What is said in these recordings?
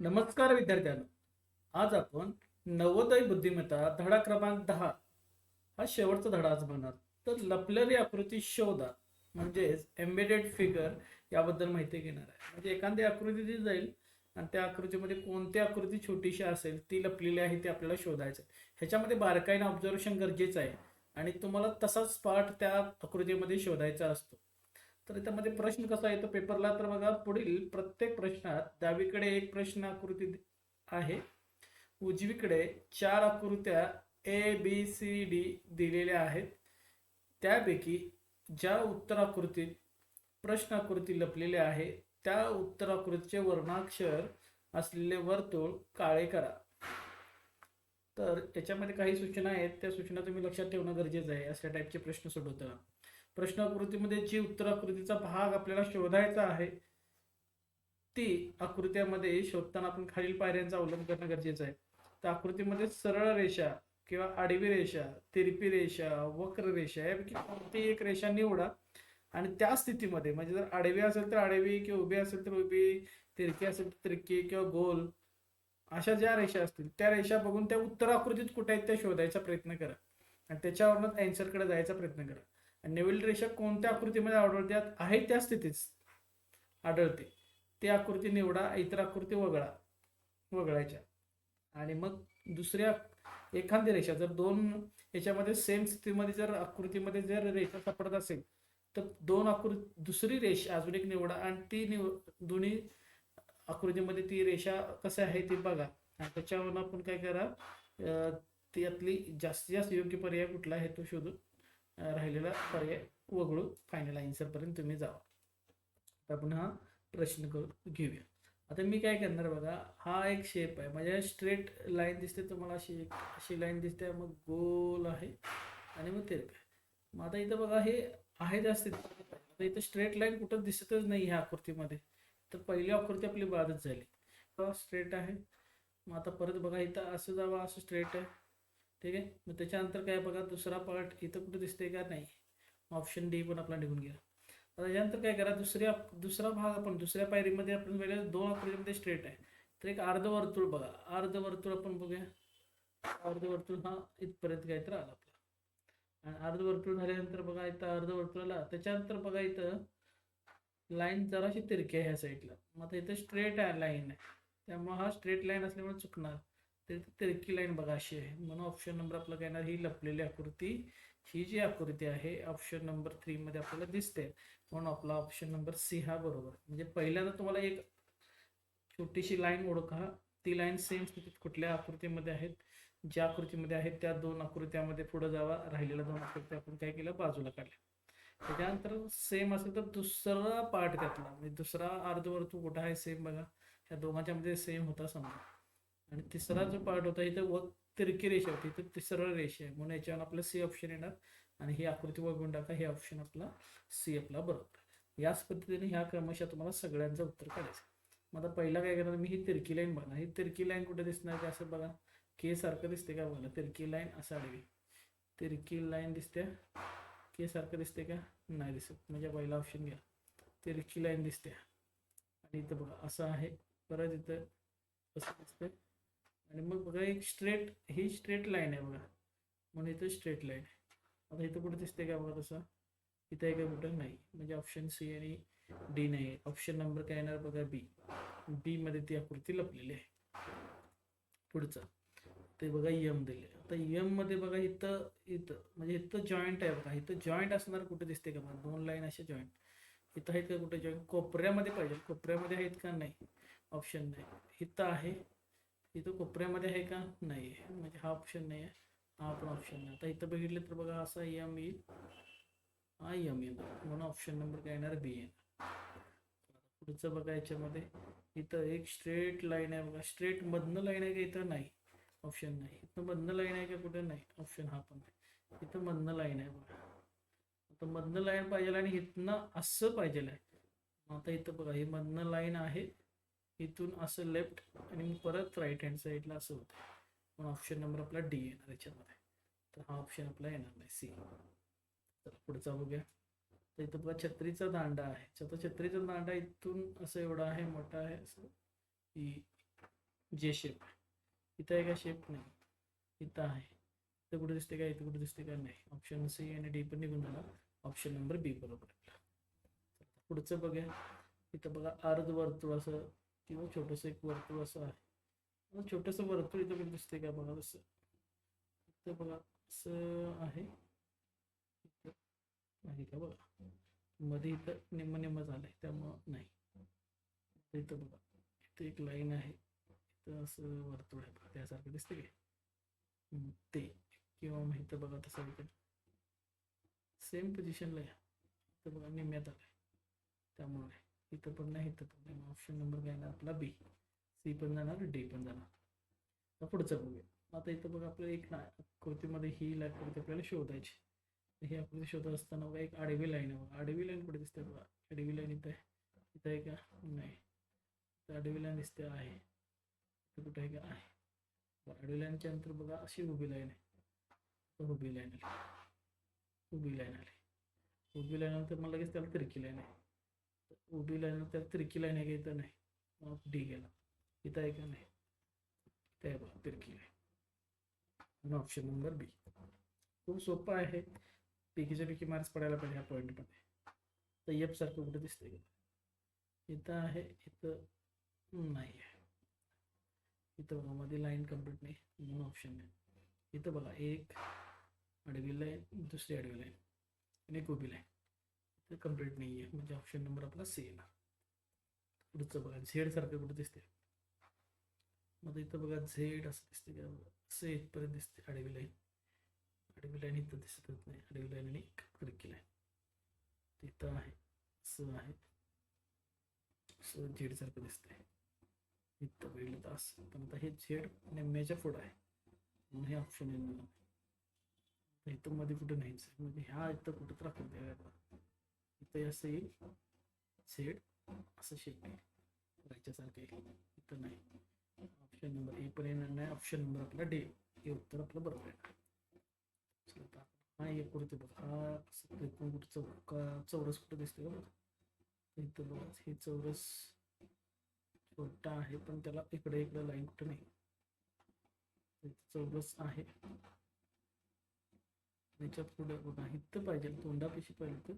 नमस्कार विद्यार्थ्यांनो. आज आपण नवोदय बुद्धिमत्ता धडा क्रमांक दहा हा शेवटचा धडा आज म्हणाल तर लपलेली आकृती शोधा म्हणजेच एम्बेडेड फिगर याबद्दल माहिती घेणार आहे. म्हणजे एखादी आकृती दिली जाईल आणि त्या आकृतीमध्ये कोणती आकृती छोटीशी असेल ती लपलेली आहे ती आपल्याला शोधायचं आहे. ह्याच्यामध्ये बारकाईने ऑब्झर्वेशन गरजेचं आहे आणि तुम्हाला तसाच पार्ट त्या आकृतीमध्ये शोधायचा असतो. तर त्यामध्ये प्रश्न कसा येतो पेपरला? तर बघा पुढील प्रत्येक प्रश्नात डावीकडे एक प्रश्न आकृती आहे. उजवीकडे चार आकृत्या ए बी सी डी दिलेल्या आहेत. त्यापैकी ज्या उत्तराकृतीत प्रश्नाकृती प्रश्न आकृती आहे त्या उत्तराकृतीचे वर्णाक्षर असलेले वर्तुळ काळे करा. तर याच्यामध्ये काही सूचना आहेत. त्या सूचना तुम्ही लक्षात ठेवणं गरजेचं आहे. अशा टाईपचे प्रश्न सोडवताना. प्रश्न आकृतीमध्ये जी उत्तर आकृतीचा भाग आपल्याला शोधायचा आहे ती आकृत्यामध्ये शोधताना आपण खालील पायऱ्यांचा अवलंब करणं गरजेचं आहे. तर आकृतीमध्ये सरळ रेषा किंवा आडवी रेषा तिरपी रेषा वक्र रेषा यापैकी कोणती एक रेषा निवडा. आणि त्या स्थितीमध्ये म्हणजे जर आडवी असेल तर आडवी किंवा उभी असेल तर उभी तिरकी असेल तर तिरकी किंवा गोल अशा ज्या रेषा असतील त्या रेषा बघून त्या उत्तर आकृतीत कुठे आहेत त्या शोधायचा प्रयत्न करा. आणि त्याच्यावरूनच अँसरकडे जायचा प्रयत्न करा. आणि रेषा कोणत्या आकृतीमध्ये आढळतात आहे त्या स्थितीत. आढळते. ती आकृती निवडा इतर आकृती वगळा वगळायच्या. आणि मग दुसऱ्या एखादी रेषा जर दोन याच्यामध्ये सेम स्थितीमध्ये जर आकृतीमध्ये जर रेषा सापडत असेल तर दोन आकृती दुसरी रेषा अजून एक निवडा आणि ती निव दोन्ही आकृतीमध्ये ती रेषा कसं आहे ती बघा. आणि त्याच्यावरून आपण काय करा त्यातली जास्तीत जास्त योग्य पर्याय कुठला आहे तो शोधून राहिलेला पर्याय वगळू. फायनल आन्सरपर्यंत तुम्ही जावा. आता आपण हा प्रश्न करून घेऊया. आता मी काय करणार बघा हा एक शेप आहे. माझ्या स्ट्रेट लाईन दिसते तुम्हाला अशी एक अशी लाईन दिसते. मग गोल आहे आणि मग ते आहे. मग आता इथं बघा हे आहे जास्त आता इथं स्ट्रेट लाईन कुठं दिसतच नाही ह्या आकृतीमध्ये. तर पहिली आकृती आपली बादच झाली. स्ट्रेट आहे. मग आता परत बघा इथं असं जावं असं स्ट्रेट आहे. ठीक आहे? मग त्याच्यानंतर काय बघा दुसरा पार्ट इथं कुठं दिसतंय का? नाही. ऑप्शन डी पण आपला निघून गेला. आता त्याच्यानंतर काय करा दुसऱ्या दुसरा भाग आपण दुसऱ्या पायरीमध्ये आपण वेगळे दोन आकृतीमध्ये स्ट्रेट आहे. तर एक अर्धवर्तुळ बघा. अर्धवर्तुळ आपण बघूया. अर्धवर्तुळ हा इथपर्यंत काय तर आला आपला. आणि अर्धवर्तुळ झाल्यानंतर बघा इथं अर्धवर्तुळाला त्याच्यानंतर बघा इथं लाईन जराशी तिरकी आहे ह्या साईडला मग आता इथं स्ट्रेट आहे लाईन आहे त्यामुळे हा स्ट्रेट लाईन असल्यामुळे चुकणार. तर तिरकी लाईन बघा अशी आहे. म्हणून ऑप्शन नंबर आपला काय येणार ही लपलेली आकृती ही जी आकृती आहे ऑप्शन नंबर थ्रीमध्ये आपल्याला दिसते. म्हणून आपला ऑप्शन नंबर सी हा बरोबर. म्हणजे पहिल्यांदा तुम्हाला एक छोटीशी लाईन ओळखा. ती लाईन सेम स्थितीत कुठल्या आकृतीमध्ये आहेत? ज्या आकृतीमध्ये आहेत त्या दोन आकृत्यामध्ये पुढे जावा. राहिलेल्या दोन आकृत्या आपण काय केलं? बाजूला काढल्या. त्याच्यानंतर सेम असेल तर दुसरा पार्ट त्यातला. म्हणजे दुसरा अर्धवर्तुळ कुठं आहे? सेम बघा. ह्या दोघांच्या मध्ये सेम होता समजा. आणि तिसरा जो पार्ट होता इथं व तिरकी रेषा होती. इथं तिसरा रेषा आहे. म्हणून याच्यावर आपलं सी ऑप्शन येणार. आणि ही आकृती वगळून टाका. हे ऑप्शन आपला सी आपला बरोबर. याच पद्धतीने ह्या क्रमशः तुम्हाला सगळ्यांचं उत्तर काढायचं मग आता पहिला काय करणार? मी ही तिरकी लाईन बघा ही तिरकी लाईन कुठे दिसणार? ते असं बघा. के सारखं दिसते का? बघा तिरकी लाईन असं आडवी. तिरकी लाईन दिसते. के सारखं दिसते का? नाही दिसत. म्हणजे पहिला ऑप्शन घ्या. तिरकी लाईन दिसते. आणि इथं बघा असं आहे. परत इथं असं दिसतंय. आणि मग बघा एक स्ट्रेट ही स्ट्रेट लाईन आहे बघा. म्हणून इथं स्ट्रेट लाईन आहे. आता इथं कुठं दिसते का बघा तसं? इथं आहे का कुठं नाही. म्हणजे ऑप्शन सी आणि डी नाही. ऑप्शन नंबर काय येणार बघा बी बी मध्ये ती आकृती लपलेली आहे. पुढचं. ते बघा यम दिले आता यममध्ये बघा इथं इथं म्हणजे इथं जॉईंट आहे बघा. इथं जॉईंट असणार कुठे दिसते का बघा? दोन लाईन असे जॉईंट इथं आहेत का कुठे जॉईंट कोपऱ्यामध्ये पाहिजे. कोपऱ्यामध्ये आहेत का? नाही. ऑप्शन नाही. इथं आहे. इथं कोपऱ्यामध्ये आहे का? नाही आहे म्हणजे हा ऑप्शन नाही आहे हा पण ऑप्शन नाही. आता इथं बघितलं तर बघा असा यम येईल. हा यम येणार म्हणून ऑप्शन नंबर काय येणार? बी येणार. पुढचं बघा याच्यामध्ये. इथं एक स्ट्रेट लाईन आहे बघा. स्ट्रेट मधनं लाईन आहे का? इथं नाही. ऑप्शन नाही. इथं मधनं लाईन आहे का? कुठे नाही. ऑप्शन हा पण नाही. इथं मधनं लाईन आहे बघा. आता मधनं लाईन पाहिजे आणि इथनं असं पाहिजे आहे. आता इथं बघा हे मधनं लाईन आहे. इथून असं लेफ्ट आणि परत राईट हँड साईडला असं होतं पण ऑप्शन नंबर आपला डी येणार याच्यामध्ये. तर हा ऑप्शन आपला येणार नाही. सी तर पुढचा बघूया तर इथं बघा छत्रीचा दांडा आहे. तर छत्रीचा दांडा इथून असं एवढा आहे मोठा आहे असं. की जे शेप आहे. इथं आहे का शेप नाही? इथं आहे. इथं कुठे दिसते का? इथं कुठे दिसते का? नाही. ऑप्शन सी आणि डी पण निघून झाला ऑप्शन नंबर बी बरोबर. पुढचं बघा इथं बघा अर्ध वर्तुळ असं किंवा छोटंसं एक वर्तुळ असं आहे. छोटंसं वर्तुळ इथं पण दिसते का बघा तसं? इथं बघा असं आहे. नाही आहे का बघा? मध्ये इथं निम्म निम्म झालंय त्यामुळं नाही. इथं बघा. इथं एक लाईन आहे. इथं असं वर्तुळ आहे बघा त्यासारखं दिसते काय ते. किंवा मग इथं बघा तसं इथं. सेम पोझिशनला या. इथं बघा निम्म्यात आलंय. त्यामुळे इथं पण नाही इथं पण नाही. ऑप्शन नंबर काय येणार? आपला बी सी पण जाणार डी पण जाणार. पुढचं बघूया. आता इथं बघा आपल्याला एक ना ही ही आकृती आपल्याला शोधायची. हे आपल्याला शोधत असताना बघा एक आडवी लाईन आहे बघा. आडवी लाईन कुठे दिसते बघा? आडवी लाईन इथं आहे. इथं आहे का? नाही. इथं आडवी लाईन दिसते आहे. इथं कुठं आहे का? आहे. आडवी लाईनच्या नंतर बघा अशी उभी लाईन आहे. उभी लाईन आली. उभी लाईन आली. उभी लाईन नंतर मला लगेच त्याला तिरकी लाईन आहे. उभी लाईन नंतर तिरकी लाईन आहे का इथं नाही. मग डी गेला इथं आहे का नाही? ते आहे बघा तिरकी लाईन ऑप्शन नंबर बी खूप सोपं आहे. पैकीच्या पैकी मार्क्स पडायला पाहिजे ह्या पॉईंटमध्ये तर एफ सारखं कुठं दिसतंय का? इथं आहे इथं नाही आहे. इथं बघा मध्ये लाईन कंप्लीट नाही. म्हणून ऑप्शन नाही. इथं बघा एक आडवी लाईन दुसरी आडवी लाईन आणि एक उभी लाईन इथं कंप्लीट नाही ऑप्शन नंबर आपला सी येणार. पुढचं बघा झेड सारखं कुठं दिसते मग इथं बघा झेड असं दिसते का? असं इथपर्यंत दिसते आडवी लाईन आडवी लाईन इथं दिसतच नाही. आडवी लाईन आणि आहे. असं झेड सारखं दिसतंय. इथं पहिलं तर असं. पण आता ऑप्शन तर इथं असं येईल. झेड असं शेप येईल येईल इथं नाही. ऑप्शन नंबर ए पण येणार नाही. ऑप्शन नंबर आपला डे हे उत्तर आपलं बरोबर आहे हा एक कुठे हा त्रिकोण कुठं चौ चौरस कुठं दिसतोय का बघा. इथं बघा. हे चौरस छोटा आहे पण त्याला इकडे इकडे लाईन कुठं नाही. चौरस आहे. त्याच्यात पुढे बघा. इथं पाहिजे. तोंडापेशी पाहिजे. तर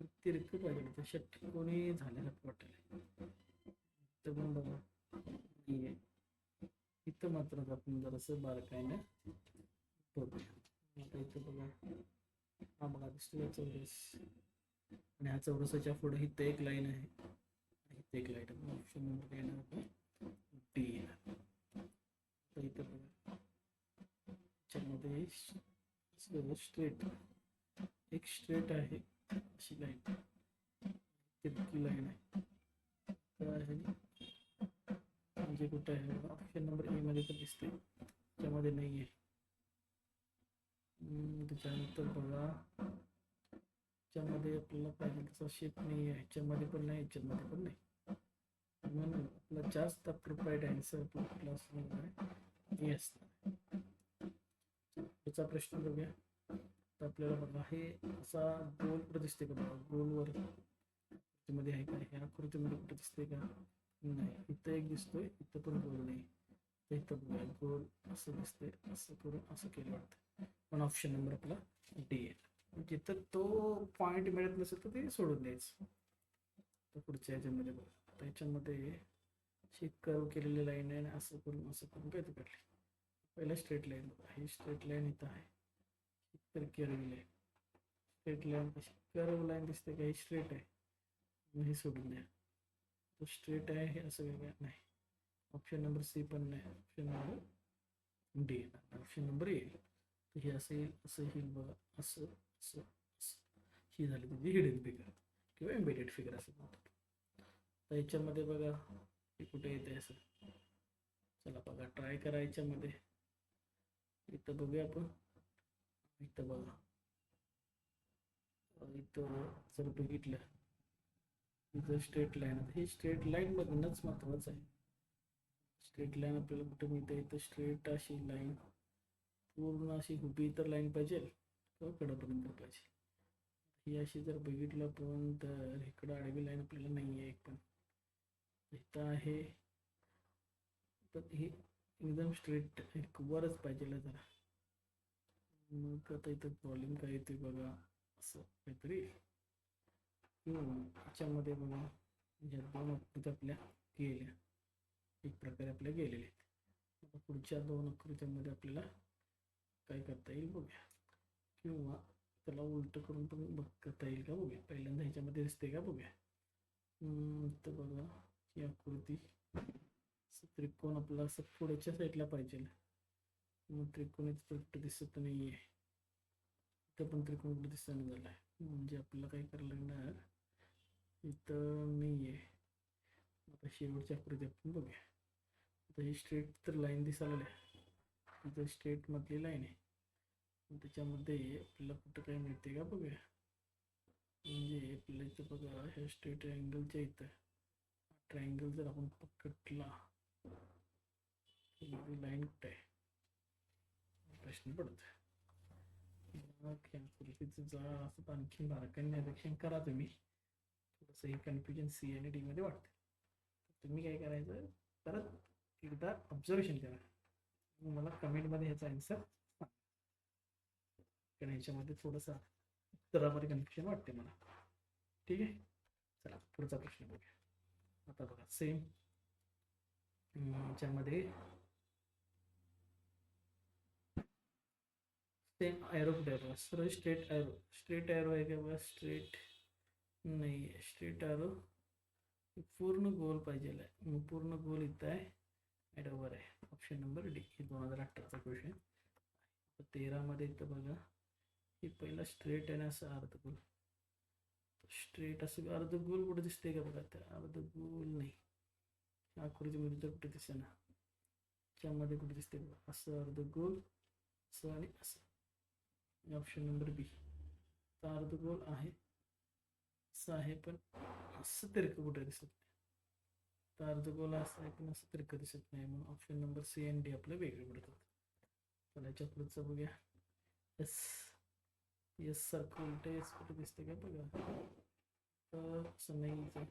तिरकं पाहिजे तर कोणी झालेलं वाटेल तर पण बघा. नाहीये इथं मात्र आपण जरासं बारकाईने बघूया. आता इथं बघा. हा बघा दिसतोय चौरस. आणि ह्या चौरसाच्या पुढे इथं एक लाईन आहे. इथं एक लाईन आहे. ऑप्शन नंबर काय येणार डी येणार. इथं बघा. त्याच्यामध्ये स्ट्रेट एक स्ट्रेट आहे. अशी लाईन तिरकी लाईन आहे तर आहे म्हणजे कुठं आहे ऑप्शन नंबर ए मध्ये तर दिसते त्यामध्ये नाही आहे हम्म, त्याच्यानंतर बघा ह्याच्यामध्ये आपल्याला पाहिजे तसा शेप नाही आहे ह्याच्यामध्ये पण नाही पण नाही म्हणून आपला जास्त आन्सर आपला असणार आहे ए असणार आहे. पुढचा प्रश्न बघूया तर आपल्याला बघा हे असा गोल कुठं दिसते का बघा. गोलवर मध्ये आहे का? ह्या आकृतीमध्ये कुठं दिसते का? नाही. इथं एक दिसतोय इथं पण गोल नाही. तर इथं बघा गोल असं दिसतंय असं करून असं केलं वाटतं. पण ऑप्शन नंबर आपला डी आहे. जिथं तो पॉईंट मिळत नसेल तर ते सोडून द्यायचं. तर पुढच्या ह्याच्यामध्ये बघा. त्याच्यामध्ये अशी कर्व केलेली लाईन आहे आणि असं करून असं करून काय ते काढले पहिलं स्ट्रेट लाईन बघा. ही स्ट्रेट लाईन इथं आहे. तर कर्व लाईन स्ट्रेट लाईन अशी कर्व लाईन दिसते का? ही स्ट्रेट आहे. हे सोडून द्या. तो स्ट्रेट आहे हे असं वेगळं नाही. ऑप्शन नंबर सी पण नाही. Option number D option number येईल तर हे असं येईल असं येईल बघा. असं असं असं. ही झाली तुझी हिडन फिगर किंवा एम्बेडेड फिगर असं म्हणतात तर याच्यामध्ये बघा हे कुठे येते असं? चला बघा ट्राय करा याच्यामध्ये. इथं बघूया आपण. इथं बघा. इथं जर बघितलं इथं स्ट्रेट लाईन हे स्ट्रेट लाईन बघणंच महत्वाचं आहे. स्ट्रेट लाईन आपल्याला कुठं मिळते? इथं स्ट्रेट अशी लाईन पूर्ण अशी उभी तर लाईन पाहिजे किंवा कडापर्यंत पाहिजे. ही अशी जर बघितलं पण तर इकडं आडवी लाईन आपल्याला नाही आहे एक पण. इथं आहे. तर हे एकदम स्ट्रेट एक वरच पाहिजे जरा. मग आता इथं प्रॉब्लेम काय येते बघा असं काहीतरी. याच्यामध्ये बघा या दोन आकृत्या आपल्या गेल्या. एक प्रकारे आपल्या गेलेल्या आहेत. पुढच्या दोन आकृत्यामध्ये आपल्याला काय करता येईल बघूया. किंवा त्याला उलट करून पण बघ करता येईल का बघूया. पहिल्यांदा ह्याच्यामध्ये दिसते का बघूया. तर बघा ही आकृती असं त्रिकोण आपला असं पुढच्या साईडला पाहिजे. मग त्रिकोणीच कुठं दिसत नाही आहे इथं पण त्रिकोण कुठं दिसत नाही आहे म्हणजे आपल्याला काय करायला लागणार इथं नाही आहे आता शेवटच्या आकृती आपण बघूया आता ही स्ट्रेट तर लाईन दिसायला आहे इथं स्टेटमधली लाईन आहे त्याच्यामध्ये आपल्याला कुठं काय मिळते का बघूया म्हणजे आपल्याला इथं बघा ह्या स्ट्रेट अँगलच्या इथं ट्रायंगल जर आपण पकडला लाईन कुठं आहे प्रश्न पडतो मग जरा असं आणखी बारकाईने निरीक्षण करा तुम्ही थोडंसं हे कन्फ्युजन सी आणि डी मध्ये वाटतं तुम्ही काय करायचं परत एकदा ऑब्झर्वेशन करा मला कमेंटमध्ये ह्याचा आन्सर कारण ह्याच्यामध्ये थोडंसं उत्तरामध्ये कन्फ्युजन वाटते मला ठीक आहे चला पुढचा प्रश्न बघूया आता बघा सेम ह्याच्यामध्ये सेम ॲरो कुठे आहे सरळ स्ट्रेट ॲरो स्ट्रेट ॲरो आहे का बघा स्ट्रेट नाही आहे स्ट्रेट ॲरो पूर्ण गोल पाहिजे आहे मग पूर्ण गोल इथं आहे. ॲडोवर आहे. ऑप्शन नंबर डी हे दोन हजार अठराचा क्वेश्चन तेरामध्ये इथं बघा. हे पहिला स्ट्रेट आहे ना असं अर्धगोल स्ट्रेट असं अर्धगोल कुठं दिसते का बघा? त्या अर्धगोल नाही. आकृतीमध्ये तर कुठे दिसे ना त्यामध्ये कुठे दिसते बघा? असं अर्धगोल असं आणि असं. ऑप्शन नंबर बी तर अर्धगोल आहे. असं आहे पण असं तिरकं कुठे दिसत नाही? तर अर्धगोल असं आहे पण असं तिरकं दिसत नाही? म्हणून option number C and D आपलं वेगळे पडतात तर याच्या पुढचं बघूया. एस एस सारखं उलट एस कुठे दिसते का बघा? तर असं नाही इथं.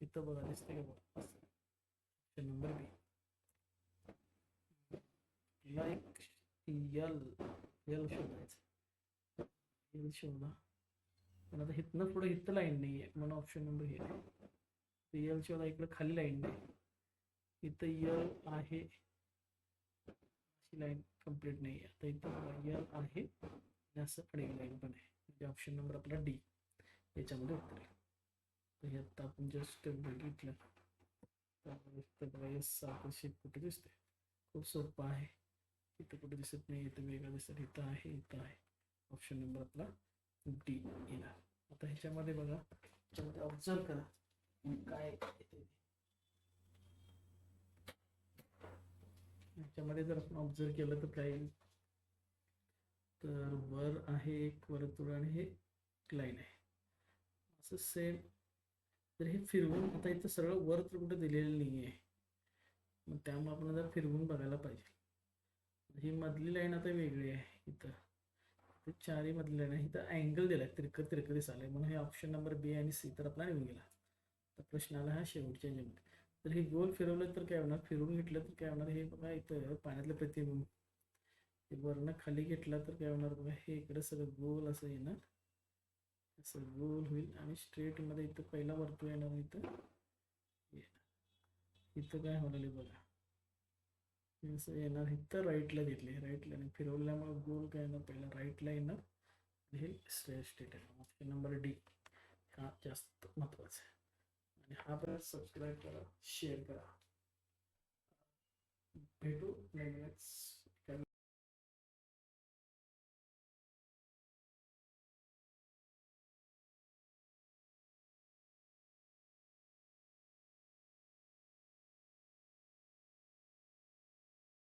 इथं बघा दिसते का बघा? असं. Option number B like L L शोधायचं. एल शोधा. पण आता हिथनं पुढे इथं लाईन नाही आहे म्हणून ऑप्शन नंबर हे. आहे यल शोधा खाली लाईन नाही. इथं यल आहे. अशी लाईन कंप्लीट नाही आहे आता इथं यल आहे. आणि असं अडेल लाईन पण आहे. म्हणजे ऑप्शन नंबर आपला डी याच्यामध्ये उत्तर आहे. तर हे आता आपण जस्ट बघितलं. तर बघा यस शेप कुठे दिसते खूप सोपं आहे. इथं कुठे दिसत नाही इथं वेगळं दिसत इथं आहे इथं आहे. ऑप्शन नंबर आपला डी येणार. आता ह्याच्यामध्ये बघा ह्याच्यामध्ये ऑब्झर्व करा. काय ह्याच्यामध्ये जर आपण ऑब्झर्व केलं तर काय येईल? तर वर आहे एक वर्तुळ आणि हे लाईन आहे. असं सेम तर हे फिरवून आता इथं सरळ वर तर कुठं दिलेलं नाही आहे मग त्यामुळे आपण जर फिरवून बघायला पाहिजे. ही मधली लाईन आता वेगळी आहे इथं. ते चारही मधली लाईन आहे इथं अँगल दिलाय तिरकं तिरकं दिसायला म्हणून हे ऑप्शन नंबर बी आणि सी तर आपला निघून गेला. तर प्रश्न आला हा शेवटच्या जन्म तर हे गोल फिरवलं तर काय होणार? फिरवून घेतलं तर काय होणार? हे बघा इथं पाण्यातलं प्रतिबिंब. हे वरनं खाली घेतला तर काय होणार बघा? हे इकडं सगळं गोल असं येणार. असं गोल होईल आणि स्ट्रेटमध्ये इथं पहिला वर्तुळ येणार इथं. येणार. इथं काय होणार आहे बघा? असं येणार इथं राईटला घेतले राईटला आणि फिरवल्यामुळे गोल काय येणार? पहिला राईटला येणार. आणि हे स्टेट आहे नंबर डी हा जास्त महत्त्वाचा आहे. आणि हा पण सबस्क्राईब करा शेअर करा. भेटू नेक्स्ट